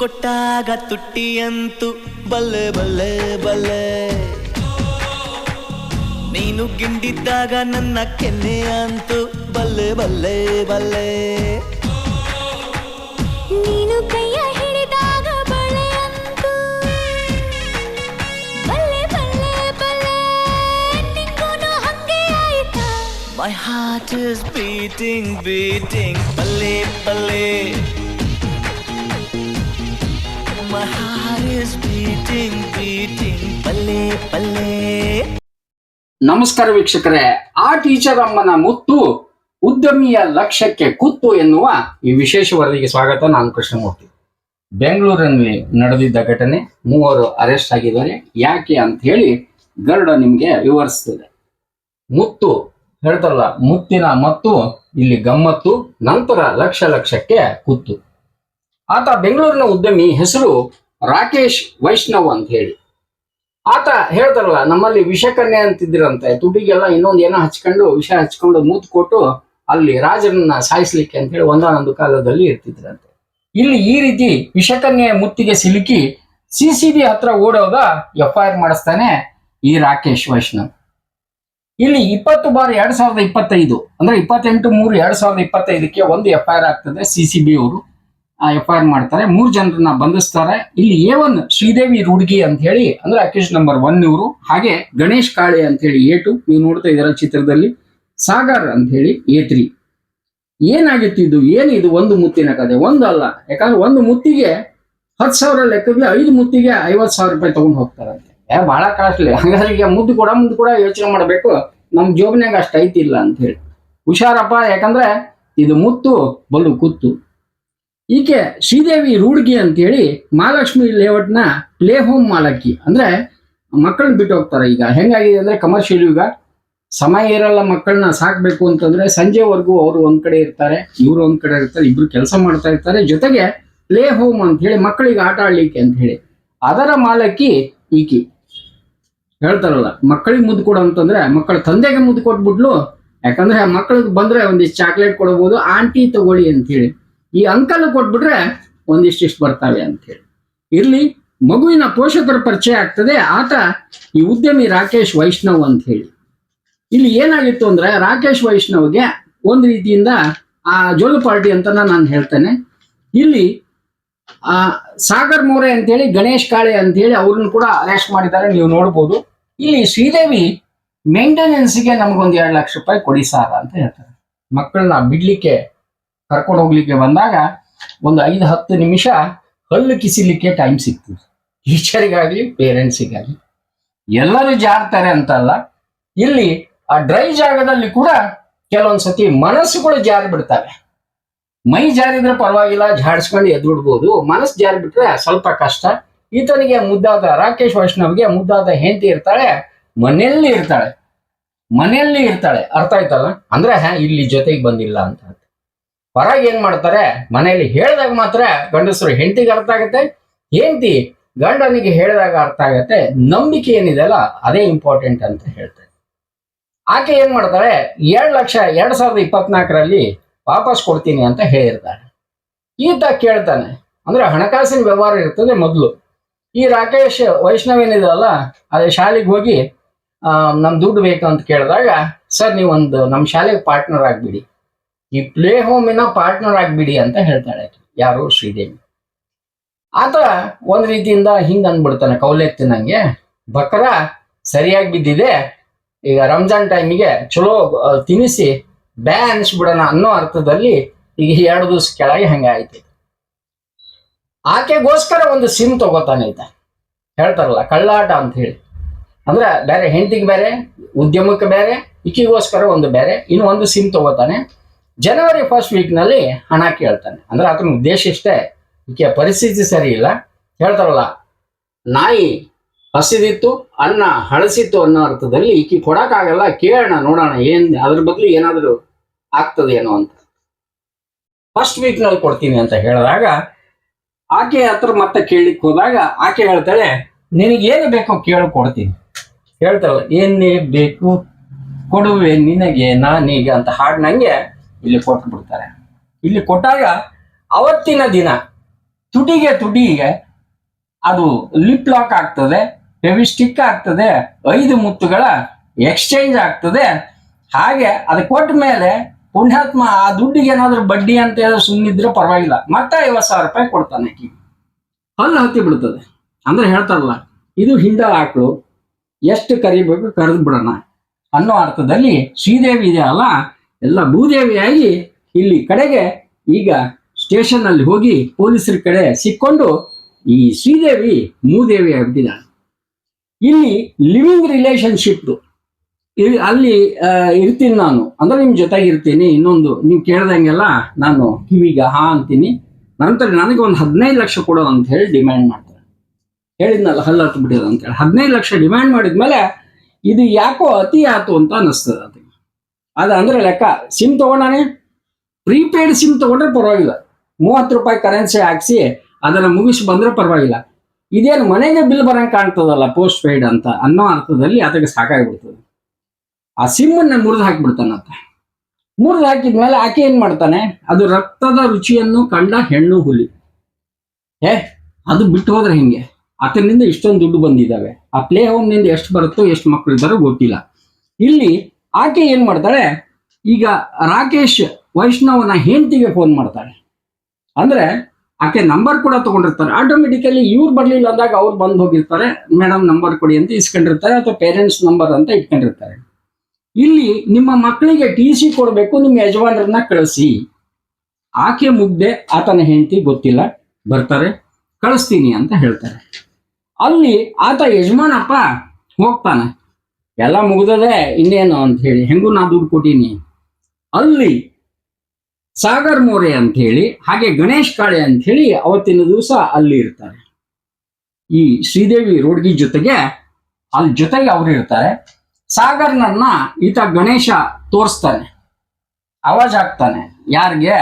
ಕೊಟ್ಟಾಗ ತುಟ್ಟಿಯಂತು ಬಲ್ಲೆ ಬಲ್ಲೆ ಬಲ್ಲೆ. ನೀನು ಗಿಂಡಿದ್ದಾಗ ನನ್ನ ಕೆನ್ನೆ ಅಂತು ಬಲ್ಲೆ ಬಲ್ಲೆ ಬಲ್ಲೆ. ನೀನು ಕೈಯ ಹಿಡಿದಾಗ ಬಳೆ ಅಂತು ಬಲ್ಲೆ ಬಲ್ಲೆ ಬಲ್ಲೆ. ನಿಂಗೂನು ಹಂಗೆ ಆಯ್ತಾ? My heart is beating, beating, ಬಲ್ಲೆ ಬಲ್ಲೆ. ನಮಸ್ಕಾರ ವೀಕ್ಷಕರೇ, ಆ ಟೀಚರ್ ಅಮ್ಮನ ಮುತ್ತು ಉದ್ಯಮಿಯ ಲಕ್ಷ್ಯಕ್ಕೆ ಕುತ್ತು ಎನ್ನುವ ಈ ವಿಶೇಷ ವರದಿಗೆ ಸ್ವಾಗತ. ನಾನು ಕೃಷ್ಣಮೂರ್ತಿ. ಬೆಂಗಳೂರಿನಲ್ಲಿ ನಡೆದಿದ್ದ ಘಟನೆ, ಮೂವರು ಅರೆಸ್ಟ್ ಆಗಿದ್ದಾರೆ. ಯಾಕೆ ಅಂತ ಹೇಳಿ ಗರುಡ ನಿಮಗೆ ವಿವರಿಸ್ತದೆ ಮುತ್ತು ಹೇಳ್ತಾರಲ್ಲ, ಮುತ್ತಿನ ಮತ್ತು, ಇಲ್ಲಿ ಗಮ್ಮತ್ತು, ನಂತರ ಲಕ್ಷ ಲಕ್ಷಕ್ಕೆ ಕುತ್ತು. ಆತ ಬೆಂಗಳೂರಿನ ಉದ್ಯಮಿ, ಹೆಸರು ರಾಕೇಶ್ ವೈಷ್ಣವ್ ಅಂತ ಹೇಳಿ. ಆತ ಹೇಳ್ತಾರಲ್ಲ, ನಮ್ಮಲ್ಲಿ ವಿಷಕನ್ಯೆ ಅಂತಿದ್ರಂತೆ, ದುಡ್ಡಿಗೆಲ್ಲ ಇನ್ನೊಂದು ಏನೋ ಹಚ್ಕೊಂಡು ವಿಷ ಹಚ್ಕೊಂಡು ಮೂತ್ ಕೊಟ್ಟು ಅಲ್ಲಿ ರಾಜರನ್ನ ಸಾಯಿಸ್ಲಿಕ್ಕೆ ಅಂತ ಹೇಳಿ ಒಂದಾನೊಂದು ಕಾಲದಲ್ಲಿ ಇರ್ತಿದ್ರಂತೆ. ಇಲ್ಲಿ ಈ ರೀತಿ ವಿಷಕನ್ಯೆ ಮುತ್ತಿಗೆ ಸಿಲುಕಿ ಸಿ ಸಿ ಬಿ ಹತ್ರ ಓಡೋಗ ಎಫ್ ಐ ಆರ್ ಮಾಡಿಸ್ತಾನೆ ಈ ರಾಕೇಶ್ ವೈಷ್ಣವ್. ಇಲ್ಲಿ ಇಪ್ಪತ್ತು ಬಾರ್ ಎರಡ್ ಸಾವಿರದ ಇಪ್ಪತ್ತೈದು, ಅಂದ್ರೆ ಇಪ್ಪತ್ತೆಂಟು ಮೂರು ಎರಡ್ ಸಾವಿರದ ಇಪ್ಪತ್ತೈದಕ್ಕೆ ಒಂದು ಎಫ್ ಐ ಆರ್ ಆಗ್ತದೆ ಸಿ ಸಿ ಬಿ ಅವರು. ಎಫ್ ಐ ಆರ್ ಮಾಡ್ತಾರೆ. ಮೂರು ಜನರನ್ನ ಬಂಧಿಸ್ತಾರೆ. ಇಲ್ಲಿ ಎ ಒನ್ ಶ್ರೀದೇವಿ ರೂಡ್ಗಿ ಅಂತ ಹೇಳಿ, ಅಂದ್ರೆ ಅಕೇಶ್ ನಂಬರ್ ಒನ್ ಇವರು, ಹಾಗೆ ಗಣೇಶ್ ಕಾಳೆ ಅಂತ ಹೇಳಿ ಎ ಟು ನೀವು ನೋಡ್ತಾ ಇದ್ದೀರ ಚಿತ್ರದಲ್ಲಿ. ಸಾಗರ್ ಅಂತ ಹೇಳಿ ಎ ತ್ರೀ ಏನಾಗಿತ್ತು ಇದು? ಏನಿದು ಒಂದು ಮುತ್ತಿನ ಕತೆ. ಒಂದು ಅಲ್ಲ. ಯಾಕಂದ್ರೆ ಒಂದು ಮುತ್ತಿಗೆ ಹತ್ತು ಸಾವಿರ ಲೆಕ್ಕದಲ್ಲಿ ಐದು ಮುತ್ತಿಗೆ ಐವತ್ತು ಸಾವಿರ ರೂಪಾಯಿ ತಗೊಂಡು ಹೋಗ್ತಾರಂತೆ ಏ ಬಹಳ ಕಾಸ್ಟ್ಲಿ. ಹಂಗಾದ್ರೆ ಈಗ ಮುದ್ದು ಕೂಡ ಮುದ್ದು ಕೂಡ ಯೋಚನೆ ಮಾಡಬೇಕು. ನಮ್ಮ ಜೋಬ್ನಾಗ ಅಷ್ಟು ಐತಿಲ್ಲ ಅಂತ ಹೇಳಿ. ಹುಷಾರಪ್ಪ, ಯಾಕಂದ್ರೆ ಇದು ಮುತ್ತು ಬಲು ಕುತ್ತು. ಈಕೆ ಶ್ರೀದೇವಿ ರೂಡ್ಗಿ ಅಂತೇಳಿ ಮಹಾಲಕ್ಷ್ಮಿ ಲೇಔಟ್ನ ಪ್ಲೇ ಹೋಮ್ ಮಾಲಕಿ. ಅಂದ್ರೆ ಮಕ್ಕಳನ್ನ ಬಿಟ್ಟು ಹೋಗ್ತಾರೆ ಈಗ. ಹೆಂಗಾಗಿದೆ ಅಂದ್ರೆ ಕಮರ್ಷಿಯಲ್ ಯುಗ. ಸಮಯ ಇರಲ್ಲ ಮಕ್ಕಳನ್ನ ಸಾಕ್ಬೇಕು ಅಂತಂದ್ರೆ ಸಂಜೆವರೆಗೂ ಅವರು ಒಂದ್ ಕಡೆ ಇರ್ತಾರೆ, ಇವರು ಒಂದ್ ಕಡೆ ಇರ್ತಾರೆ, ಇಬ್ರು ಕೆಲಸ ಮಾಡ್ತಾ ಇರ್ತಾರೆ. ಜೊತೆಗೆ ಪ್ಲೇ ಹೋಮ್ ಅಂತ ಹೇಳಿ ಮಕ್ಕಳಿಗೆ ಆಟ ಆಡ್ಲಿಕ್ಕೆ ಅಂತ ಹೇಳಿ ಅದರ ಮಾಲಕಿ ಈಕಿ. ಹೇಳ್ತಾರಲ್ಲ, ಮಕ್ಕಳಿಗೆ ಮುದ್ದು ಕೊಡು ಅಂತಂದ್ರೆ ಮಕ್ಕಳ ತಂದೆಗೆ ಮುದ್ದು ಕೊಟ್ಬಿಟ್ಲು. ಯಾಕಂದ್ರೆ ಮಕ್ಕಳಿಗೆ ಬಂದ್ರೆ ಒಂದಿಷ್ಟು ಚಾಕ್ಲೇಟ್ ಕೊಡಬಹುದು ಆಂಟಿ ತಗೊಳ್ಳಿ ಅಂತ ಹೇಳಿ ಈ ಅಂಕಲ್ ಕೊಟ್ಬಿಟ್ರೆ ಒಂದಿಷ್ಟಿಷ್ಟು ಬರ್ತಾವೆ ಅಂತ ಹೇಳಿ. ಇರ್ಲಿ, ಮಗುವಿನ ಪೋಷಕರ ಪರಿಚಯ ಆಗ್ತದೆ, ಆತ ಈ ಉದ್ಯಮಿ ರಾಕೇಶ್ ವೈಷ್ಣವ್ ಅಂತ ಹೇಳಿ. ಇಲ್ಲಿ ಏನಾಗಿತ್ತು ಅಂದ್ರೆ ರಾಕೇಶ್ ವೈಷ್ಣವ್ಗೆ ಒಂದು ರೀತಿಯಿಂದ ಆ ಜೋಲು ಪಾರ್ಟಿ ಅಂತ ನಾನು ಹೇಳ್ತೇನೆ. ಇಲ್ಲಿ, ಆ, ಸಾಗರ್ ಮೋರೆ ಅಂತೇಳಿ, ಗಣೇಶ್ ಕಾಳೆ ಅಂತ ಹೇಳಿ ಅವ್ರನ್ನ ಕೂಡ ಅರೆಸ್ಟ್ ಮಾಡಿದ್ದಾರೆ, ನೀವು ನೋಡ್ಬೋದು. ಇಲ್ಲಿ ಶ್ರೀದೇವಿ ಮೇಂಟೆನೆನ್ಸ್ಗೆ ನಮಗೊಂದು ಎರಡು ಲಕ್ಷ ರೂಪಾಯಿ ಕೊಡಿ ಸಾರ ಅಂತ ಹೇಳ್ತಾರೆ. ಮಕ್ಕಳನ್ನ ಬಿಡ್ಲಿಕ್ಕೆ ಕರ್ಕೊಂಡು ಹೋಗ್ಲಿಕ್ಕೆ ಬಂದಾಗ ಒಂದು ಐದು ಹತ್ತು ನಿಮಿಷ ಹಲ್ಲು ಕಿಸಿಲಿಕ್ಕೆ ಟೈಮ್ ಸಿಗ್ತದೆ. ಟೀಚರಿಗಾಗಲಿ, ಪೇರೆಂಟ್ಸಿಗಾಗ್ಲಿ. ಎಲ್ಲರೂ ಜಾರ್ತಾರೆ ಅಂತಲ್ಲ, ಇಲ್ಲಿ ಆ ಡ್ರೈ ಜಾಗದಲ್ಲಿ ಕೂಡ ಕೆಲವೊಂದ್ಸತಿ ಮನಸ್ಸುಗಳು ಜಾರಿ ಬಿಡ್ತವೆ ಮೈ ಜಾರಿದ್ರೆ ಪರವಾಗಿಲ್ಲ ಜಾಡಿಸ್ಕೊಂಡು ಎದ್ಬಿಡ್ಬೋದು. ಮನಸ್ಸು ಜಾರಿ ಬಿಟ್ರೆ ಸ್ವಲ್ಪ ಕಷ್ಟ. ಈತನಿಗೆ ಮುದ್ದಾದ ರಾಕೇಶ್ ವೈಷ್ಣವ್ಗೆ ಮುದ್ದಾದ ಹೆಂಡತಿ ಇರ್ತಾಳೆ, ಮನೆಯಲ್ಲಿ ಇರ್ತಾಳೆ. ಮನೆಯಲ್ಲಿ ಇರ್ತಾಳೆ. ಅರ್ಥ ಆಯ್ತಲ್ಲ? ಅಂದ್ರೆ ಇಲ್ಲಿ ಜೊತೆಗೆ ಬಂದಿಲ್ಲ ಅಂತ. ಹೊರಗೆ ಏನ್ ಮಾಡ್ತಾರೆ? ಮನೆಯಲ್ಲಿ ಹೇಳಿದಾಗ ಮಾತ್ರ ಗಂಡಸರು ಹೆಂಡತಿಗೆ ಅರ್ಥ ಆಗತ್ತೆ, ಹೆಂಡತಿ ಗಂಡನಿಗೆ ಹೇಳಿದಾಗ ಅರ್ಥ ಆಗತ್ತೆ, ನಂಬಿಕೆ ಏನಿದೆ ಅಲ್ಲ, ಅದೇ ಇಂಪಾರ್ಟೆಂಟ್ ಅಂತ ಹೇಳ್ತಾರೆ. ಆಕೆ ಏನ್ ಮಾಡ್ತಾಳೆ? ಎರಡ್ ಲಕ್ಷ, ಎರಡ್ ಸಾವಿರದ ಇಪ್ಪತ್ನಾಲ್ಕರಲ್ಲಿ ವಾಪಸ್ ಕೊಡ್ತೀನಿ ಅಂತ ಹೇಳಿರ್ತಾರೆ ಈತ ಕೇಳ್ತಾನೆ, ಅಂದ್ರೆ ಹಣಕಾಸಿನ ವ್ಯವಹಾರ ಇರ್ತದೆ ಮೊದಲು. ಈ ರಾಕೇಶ್ ವೈಷ್ಣವ್ ಏನಿದೆಯಲ್ಲ ಅದೇ ಶಾಲೆಗೆ ಹೋಗಿ ನಮ್ ದುಡ್ಡು ಬೇಕು ಅಂತ ಕೇಳಿದಾಗ, ಸರ್, ನೀವೊಂದು ನಮ್ಮ ಶಾಲೆಗೆ ಪಾರ್ಟ್ನರ್ ಆಗ್ಬಿಡಿ. ಈ ಪ್ಲೇ ಹೋಮಿನ ಪಾರ್ಟ್ನರ್ ಆಗಿಬಿಡಿ ಅಂತ ಹೇಳ್ತಾಳೆ. ಯಾರು ಶ್ರೀದೇವಿ. ಆತ ಒಂದ್ ರೀತಿಯಿಂದ ಹಿಂಗ್ ಅಂದ್ಬಿಡ್ತಾನೆ ಕೌಲೆತ್ತಿನಂಗೆ ಬಕರ ಸರಿಯಾಗಿ ಬಿದ್ದಿದೆ, ಈಗ ರಂಜಾನ್ ಟೈಮಿಗೆ ಚಲೋ ತಿನಿಸಿ ತಿನ್ನಿಸಿ ಬ್ಯಾ ಅನ್ಸ್ಬಿಡೋಣ ಅನ್ನೋ ಅರ್ಥದಲ್ಲಿ ಈಗ ಎರಡು ದಿವಸ ಕೆಳಗೆ ಹಂಗಾಯ್ತು ಆಕೆಗೋಸ್ಕರ ಒಂದು ಸಿಮ್ ತಗೋತಾನೆ ಈತ. ಹೇಳ್ತಾರಲ್ಲ, ಕಳ್ಳಾಟ ಅಂತ ಹೇಳಿ. ಅಂದ್ರೆ ಬೇರೆ ಹೆಂಡತಿಗೆ ಬೇರೆ, ಉದ್ಯಮಕ್ಕೆ ಬೇರೆ ಇಕ್ಕಿಗೋಸ್ಕರ ಒಂದು ಬೇರೆ, ಇನ್ನು ಒಂದು ಸಿಮ್ ತಗೋತಾನೆ. ಜನವರಿ ಫಸ್ಟ್ ವೀಕ್ನಲ್ಲಿ ಹಣ ಕೇಳ್ತಾನೆ. ಅಂದ್ರೆ ಆತನ ಉದ್ದೇಶ ಇಷ್ಟೇ. ಈಕೆ ಪರಿಸ್ಥಿತಿ ಸರಿ ಇಲ್ಲ. ಹೇಳ್ತಾರಲ್ಲ, ನಾಯಿ ಹಸಿದಿತ್ತು, ಅನ್ನ ಹಳಸಿತ್ತು ಅನ್ನೋ ಅರ್ಥದಲ್ಲಿ ಈಕೆ ಕೊಡಕ್ಕಾಗಲ್ಲ. ಕೇಳೋಣ, ನೋಡೋಣ, ಏನ್, ಅದ್ರ ಬದಲು ಏನಾದರೂ ಆಗ್ತದೇನೋ ಅಂತ. ಫಸ್ಟ್ ವೀಕ್ನಲ್ಲಿ ಕೊಡ್ತೀನಿ ಅಂತ ಹೇಳಿದಾಗ, ಆಕೆ ಹತ್ರ ಮತ್ತೆ ಕೇಳಲಿಕ್ಕೆ ಹೋದಾಗ ಆಕೆ ಹೇಳ್ತಾಳೆ ನಿನಗೆ ಏನು ಬೇಕೋ ಕೇಳಿ, ಕೊಡ್ತೀನಿ. ಹೇಳ್ತಾಳೆ ಏನೇ ಬೇಕು, ಕೊಡುವೆ ನಿನಗೆ ನಾನೀಗ ಅಂತ ಹಾಡ್ನಂಗೆ ಇಲ್ಲಿ ಕೊಟ್ಟು ಬಿಡ್ತಾರೆ ಇಲ್ಲಿ ಕೊಟ್ಟಾಗ ಅವತ್ತಿನ ದಿನ ತುಟಿಗೆ ತುಟಿಗೆ ಅದು ಲಿಪ್ ಲಾಕ್ ಆಗ್ತದೆ ಫೆವಿಸ್ಟಿಕ್ ಆಗ್ತದೆ, ಐದು ಮುತ್ತುಗಳ ಎಕ್ಸ್ಚೇಂಜ್ ಆಗ್ತದೆ. ಹಾಗೆ ಅದು ಕೊಟ್ಟ ಮೇಲೆ ಪುಣ್ಯಾತ್ಮ ಆ ದುಡ್ಡಿಗೆ ಏನಾದ್ರೂ ಬಡ್ಡಿ ಅಂತ ಹೇಳಿ ಸುಮ್ಮನಿದ್ರೆ ಪರವಾಗಿಲ್ಲ. ಮತ್ತೆ ಐವತ್ತು ಸಾವಿರ ರೂಪಾಯಿ ಕೊಡ್ತಾನೆ ಆಕಿಗೆ ಹಲ್ಲು ಹತ್ತಿ ಬಿಡ್ತದೆ. ಅಂದ್ರೆ ಹೇಳ್ತಾರಲ್ಲ, ಇದು ಹಿಂಡ ಆಕಳು, ಎಷ್ಟು ಕರಿಬೇಕು ಕರೆದು ಬಿಡೋಣ. ಅನ್ನೋ ಅರ್ಥದಲ್ಲಿ ಶ್ರೀದೇವಿ ಇದೆಯಲ್ಲ ಎಲ್ಲ ಭೂದೇವಿಯಾಗಿ ಇಲ್ಲಿ ಕಡೆಗೆ ಈಗ ಸ್ಟೇಷನ್ ಅಲ್ಲಿ ಹೋಗಿ ಪೊಲೀಸರ ಕಡೆ ಸಿಕ್ಕೊಂಡು ಈ ಶ್ರೀದೇವಿ ಮೂದೇವಿ ಆಗ್ಬಿಟ್ಟಿದ್ದಾಳೆ. ಇಲ್ಲಿ ಲಿವಿಂಗ್ ರಿಲೇಶನ್ಶಿಪ್ ಅಲ್ಲಿ ಇರ್ತೀನಿ ನಾನು. ಅಂದ್ರೆ ನಿಮ್ ಜೊತೆಗೆ ಇರ್ತೀನಿ. ಇನ್ನೊಂದು, ನೀವು ಕೇಳ್ದಂಗೆಲ್ಲ ನಾನು ಕಿವಿಗ ಹಾ ಅಂತೀನಿ. ನಂತರ ನನಗೆ ಒಂದು ಹದಿನೈದು ಲಕ್ಷ ಕೊಡೋ ಅಂತ ಹೇಳಿ ಡಿಮ್ಯಾಂಡ್ ಮಾಡ್ತಾರೆ. ಹೇಳಿದ್ನಲ್ಲ, ಹಲ್ಲು ಹತ್ತು ಬಿಟ್ಟಿದೆ ಅಂತ ಹೇಳಿ. ಹದಿನೈದು ಲಕ್ಷ ಡಿಮ್ಯಾಂಡ್ ಮಾಡಿದ್ಮೇಲೆ ಇದು ಯಾಕೋ ಅತಿ ಆತು ಅಂತ ಅನಿಸ್ತದೆ ಅದಕ್ಕೆ. ಅದು ಅಂದ್ರೆ ಲೆಕ್ಕ ಸಿಮ್ ತಗೊಂಡಾನೆ ಪ್ರೀಪೇಯ್ಡ್ ಸಿಮ್ ತಗೊಂಡ್ರೆ ಪರವಾಗಿಲ್ಲ. ಮೂವತ್ತು ರೂಪಾಯಿ ಕರೆನ್ಸಿ ಹಾಕ್ಸಿ ಅದನ್ನ ಮುಗಿಸಿ ಬಂದ್ರೆ ಪರವಾಗಿಲ್ಲ. ಇದೇನು ಮನೆಗೆ ಬಿಲ್ ಬರಂಗ್ ಕಾಣ್ತದಲ್ಲ ಪೋಸ್ಟ್ ಪೇಯ್ಡ್ ಅಂತ ಅನ್ನೋ ಅರ್ಥದಲ್ಲಿ ಅದಕ್ಕೆ ಸಾಕಾಗ್ಬಿಡ್ತದೆ. ಆ ಸಿಮ್ಮನ್ನ ಮುರಿದು ಹಾಕಿಬಿಡ್ತಾನಂತ ಮುರಿದು ಹಾಕಿದ್ಮೇಲೆ ಆಕೆ ಏನ್ ಮಾಡ್ತಾನೆ? ಅದು ರಕ್ತದ ರುಚಿಯನ್ನು ಕಂಡ ಹೆಣ್ಣು ಹುಲಿ. ಏ ಅದು ಬಿಟ್ಟು ಹೋದ್ರೆ ಹಿಂಗೆ? ಆತನಿಂದ ಇಷ್ಟೊಂದು ದುಡ್ಡು ಬಂದಿದ್ದಾವೆ. ಆ ಪ್ಲೇ ಹೋಮ್ನಿಂದ ಎಷ್ಟು ಬರುತ್ತೋ ಎಷ್ಟು ಮಕ್ಕಳು ಇದ್ದಾರೋ ಗೊತ್ತಿಲ್ಲ. ಇಲ್ಲಿ ಆಕೆ ಏನ್ ಮಾಡ್ತಾಳೆ? ಈಗ ರಾಕೇಶ್ ವೈಷ್ಣವನ ಹೆಂಡತಿಗೆ ಫೋನ್ ಮಾಡ್ತಾಳೆ. ಅಂದ್ರೆ ಆಕೆ ನಂಬರ್ ಕೂಡ ತಗೊಂಡಿರ್ತಾರೆ. ಆಟೋಮೆಟಿಕಲಿ ಇವ್ರು ಬರ್ಲಿಲ್ಲ ಅಂದಾಗ ಅವ್ರು ಬಂದು ಹೋಗಿರ್ತಾರೆ. ಮೇಡಮ್ ನಂಬರ್ ಕೊಡಿ ಅಂತ ಇಸ್ಕೊಂಡಿರ್ತಾರೆ ಅಥವಾ ಪೇರೆಂಟ್ಸ್ ನಂಬರ್ ಅಂತ ಇಟ್ಕೊಂಡಿರ್ತಾರೆ. ಇಲ್ಲಿ ನಿಮ್ಮ ಮಕ್ಕಳಿಗೆ ಟಿ ಸಿ ಕೊಡಬೇಕು, ನಿಮ್ಮ ಯಜಮಾನರನ್ನ ಕಳಿಸಿ. ಆಕೆ ಮುಗ್ದೆ ಆತನ ಹೆಂಡತಿ ಗೊತ್ತಿಲ್ಲ, ಬರ್ತಾರೆ, ಕಳಿಸ್ತೀನಿ ಅಂತ ಹೇಳ್ತಾರೆ. ಅಲ್ಲಿ ಆತ ಯಜಮಾನಪ್ಪ ಹೋಗ್ತಾನೆ. ಎಲ್ಲ ಮುಗಿದದೆ ಇನ್ನೇನು ಅಂತ ಹೇಳಿ, ಹೆಂಗೂ ನಾ ದುಡ್ಡು ಕೊಟ್ಟೀನಿ? ಅಲ್ಲಿ ಸಾಗರ್ ಮೋರೆ ಅಂತ ಹೇಳಿ, ಹಾಗೆ ಗಣೇಶ್ ಕಾಳೆ ಅಂತ ಹೇಳಿ ಅವತ್ತಿನ ದಿವಸ ಅಲ್ಲಿ ಇರ್ತಾರೆ. ಈ ಶ್ರೀದೇವಿ ರೋಡ್ಗಿ ಜೊತೆಗೆ ಅಲ್ಲಿ ಜೊತೆಗೆ ಅವರು ಇರ್ತಾರೆ. ಸಾಗರ್ನನ್ನ ಈತ ಗಣೇಶ ತೋರಿಸ್ತಾನೆ. ಅವಾಜ್ ಹಾಕ್ತಾನೆ, ಯಾರಿಗೆ?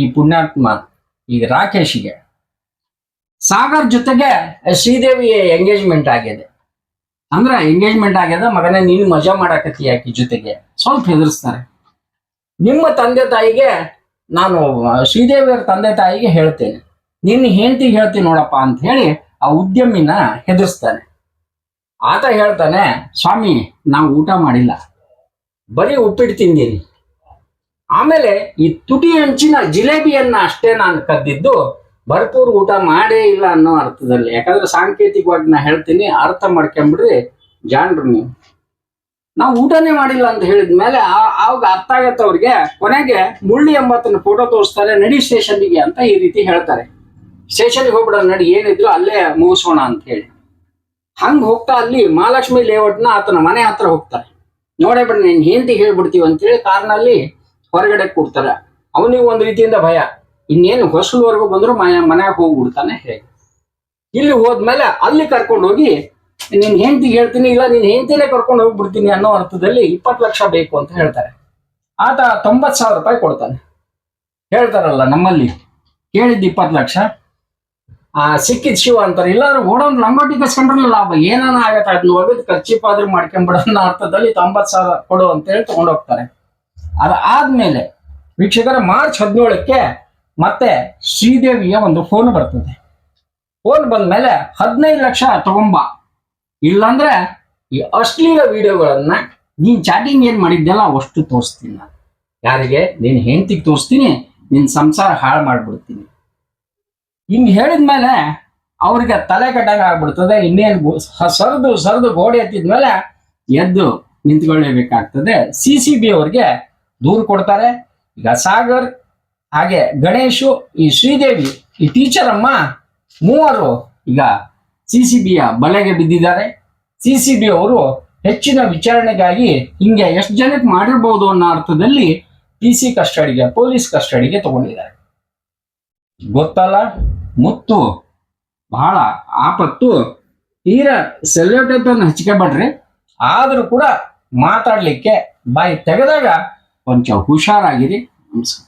ಈ ಪುಣ್ಯಾತ್ಮ, ಈ ರಾಕೇಶ್ಗೆ. ಸಾಗರ್ ಜೊತೆಗೆ ಶ್ರೀದೇವಿ ಎಂಗೇಜ್ಮೆಂಟ್ ಆಗಿದೆ. ಅಂದ್ರೆ ಎಂಗೇಜ್ಮೆಂಟ್ ಆಗ್ಯದ, ಮಗನೇ ನೀನು ಮಜಾ ಮಾಡಾಕತಿ ಆಕಿ ಜೊತೆಗೆ. ಸ್ವಲ್ಪ ಹೆದರ್ಸ್ತಾರೆ. ನಿಮ್ಮ ತಂದೆ ತಾಯಿಗೆ ನಾನು ಶ್ರೀದೇವಿಯವರ ತಂದೆ ತಾಯಿಗೆ ಹೇಳ್ತೇನೆ. ನಿನ್ನ ಹೆಂಡತಿಗೆ ಹೇಳ್ತೀನಿ ನೋಡಪ್ಪ ಅಂತ ಹೇಳಿ ಆ ಉದ್ಯಮಿನ ಹೆದರ್ಸ್ತಾನೆ. ಆತ ಹೇಳ್ತಾನೆ, ಸ್ವಾಮಿ, ನಾವು ಊಟ ಮಾಡಿಲ್ಲ. ಬರೀ ಉಪ್ಪಿಟ್ಟು ತಿಂದೀನಿ ಆಮೇಲೆ ಈ ತುಟಿ ಹಂಚಿನ ಜಿಲೇಬಿಯನ್ನ ಅಷ್ಟೇ ನಾನು ಕದ್ದಿದ್ದು ಭರ್ಪೂರ್ ಊಟ ಮಾಡೇ ಇಲ್ಲ ಅನ್ನೋ ಅರ್ಥದಲ್ಲಿ. ಯಾಕಂದ್ರೆ ಸಾಂಕೇತಿಕವಾಗಿ ನಾ ಹೇಳ್ತೀನಿ, ಅರ್ಥ ಮಾಡ್ಕೊಂಬಿಡ್ರಿ ಜಾಣ್ರು ನೀವು. ನಾವು ಊಟನೇ ಮಾಡಿಲ್ಲ ಅಂತ ಹೇಳಿದ ಮೇಲೆ ಆವಾಗ ಅರ್ಥ ಆಗತ್ತೆ ಅವ್ರಿಗೆ. ಕೊನೆಗೆ ಮುಳ್ಳಿ ಎಂಬತ್ತನ ಫೋಟೋ ತೋರಿಸ್ತಾರೆ, ನಡಿ ಸ್ಟೇಷನ್ಗೆ ಅಂತ ಈ ರೀತಿ ಹೇಳ್ತಾರೆ. ಸ್ಟೇಷನ್ಗೆ ಹೋಗ್ಬಿಡೋ ನಡಿ, ಏನಿದ್ರು ಅಲ್ಲೇ ಮುಗಿಸೋಣ ಅಂತ ಹೇಳಿ. ಹಂಗ್ ಹೋಗ್ತಾ ಅಲ್ಲಿ ಮಹಾಲಕ್ಷ್ಮಿ ಲೇಔಟ್ನ ಆತನ ಮನೆ ಹತ್ರ ಹೋಗ್ತಾರೆ. ನೋಡೇ ಬಿಡ ನೀನ್ ಹೇಳ್ಬಿಡ್ತೀವಿ ಅಂತೇಳಿ ಕಾರ್ನಲ್ಲಿ ಹೊರಗಡೆ ಕೂಡ್ತಾರೆ. ಅವನಿಗೆ ಒಂದು ರೀತಿಯಿಂದ ಭಯ. ಇನ್ನೇನು ಹೊಸಲುವರೆಗೂ ಬಂದ್ರು ಮನೆ, ಮನೆಗೆ ಹೋಗ್ಬಿಡ್ತಾನೆ ಹೇಗೆ? ಇಲ್ಲಿ ಹೋದ್ಮೇಲೆ ಅಲ್ಲಿ ಕರ್ಕೊಂಡು ಹೋಗಿ ನಿನ್ ಹೆಂಡತಿ ಹೇಳ್ತೀನಿ, ಇಲ್ಲ ನಿನ್ ಹೆಂಡತಿನೇ ಕರ್ಕೊಂಡು ಹೋಗ್ಬಿಡ್ತೀನಿ ಅನ್ನೋ ಅರ್ಥದಲ್ಲಿ ಇಪ್ಪತ್ತು ಲಕ್ಷ ಬೇಕು ಅಂತ ಹೇಳ್ತಾರೆ. ಆತ ತೊಂಬತ್ ಸಾವಿರ ರೂಪಾಯಿ ಕೊಡ್ತಾನೆ. ಹೇಳ್ತಾರಲ್ಲ ನಮ್ಮಲ್ಲಿ, ಕೇಳಿದ್ದು ಇಪ್ಪತ್ತು ಲಕ್ಷ. ಆ, ಸಿಕ್ಕಿದ ಶಿವ ಅಂತಾರೆ, ಇಲ್ಲಾಂದ್ರೆ ಓಡೋನ್ ಲಂಗೋಟಿ ಕಸ್ಕೊಂಡ್ರಲ್ಲ ಲಾಭ, ಏನಾನ ಆಗತ್ತೆ? ಅದನ್ನ ಒಗದ್ ಖರ್ಚಿಪ್ ಆದ್ರೂ ಮಾಡ್ಕೊಂಡ್ಬಿಡೋ ಅನ್ನೋ ಅರ್ಥದಲ್ಲಿ ತೊಂಬತ್ತು ಸಾವಿರ ಕೊಡು ಅಂತೇಳಿ ತಗೊಂಡೋಗ್ತಾರೆ. ಅದಾದ್ಮೇಲೆ ವೀಕ್ಷಕರ, ಮಾರ್ಚ್ ಹದಿನೇಳಕ್ಕೆ ಮತ್ತೆ ಶ್ರೀದೇವಿಯ ಒಂದು ಫೋನ್ ಬರ್ತದೆ. ಫೋನ್ ಬಂದ್ಮೇಲೆ ಹದಿನೈದು ಲಕ್ಷ ತಗೊಂಬ. ಇಲ್ಲಾಂದ್ರೆ ಈ ಅಶ್ಲೀಲ ವಿಡಿಯೋಗಳನ್ನ ನೀನ್ ಚಾಟಿಂಗ್ ಏನ್ ಮಾಡಿದ್ದೆಲ್ಲ ಅಷ್ಟು ತೋರಿಸ್ತೀನಿ ನಾನು. ಯಾರಿಗೆ? ನೀನ್ ಹೆಂಡತಿಗೆ ತೋರಿಸ್ತೀನಿ, ನಿನ್ ಸಂಸಾರ ಹಾಳು ಮಾಡ್ಬಿಡ್ತೀನಿ. ಹಿಂಗ್ ಹೇಳಿದ್ಮೇಲೆ ಅವ್ರಿಗೆ ತಲೆ ಕಟ್ಟಂಗ ಆಗ್ಬಿಡ್ತದೆ, ಇನ್ನೇನು ಸರಿದು ಸರಿದು ಗೋಡೆ ಎತ್ತಿದ್ಮೇಲೆ ಎದ್ದು ನಿಂತ್ಕೊಳ್ಳೇಬೇಕಾಗ್ತದೆ. ಸಿ ಸಿ ಬಿ ಅವ್ರಿಗೆ ದೂರು ಕೊಡ್ತಾರೆ. ಈಗ ಸಾಗರ್ ಹಾಗೆ ಗಣೇಶು ಈ ಶ್ರೀದೇವಿ, ಈ ಟೀಚರ್ ಅಮ್ಮ ಮೂವರು ಈಗ ಸಿ ಸಿ ಬಿಯ ಬಲೆಗೆ ಬಿದ್ದಿದ್ದಾರೆ. ಸಿ ಸಿ ಬಿ ಅವರು ಹೆಚ್ಚಿನ ವಿಚಾರಣೆಗಾಗಿ ಹಿಂಗೆ ಎಷ್ಟು ಜನಕ್ಕೆ ಮಾಡಿರ್ಬೋದು ಅನ್ನೋ ಅರ್ಥದಲ್ಲಿ ಪಿ ಸಿ ಕಸ್ಟಡಿಗೆ, ಪೊಲೀಸ್ ಕಸ್ಟಡಿಗೆ ತಗೊಂಡಿದ್ದಾರೆ. ಗೊತ್ತಲ್ಲ? ಮುತ್ತು, ಬಹಳ ಆಪತ್ತು. ತೀರಾ ಸೆಲ್ಯೂಟೇಪ್ ಅನ್ನು ಹಚ್ಕೊಬೇಡ್ರಿ. ಆದರೂ ಕೂಡ ಮಾತಾಡಲಿಕ್ಕೆ ಬಾಯಿ ತೆಗೆದಾಗ ಕೊಂಚ ಹುಷಾರಾಗಿರಿ. ನಮಸ್ಕಾರ.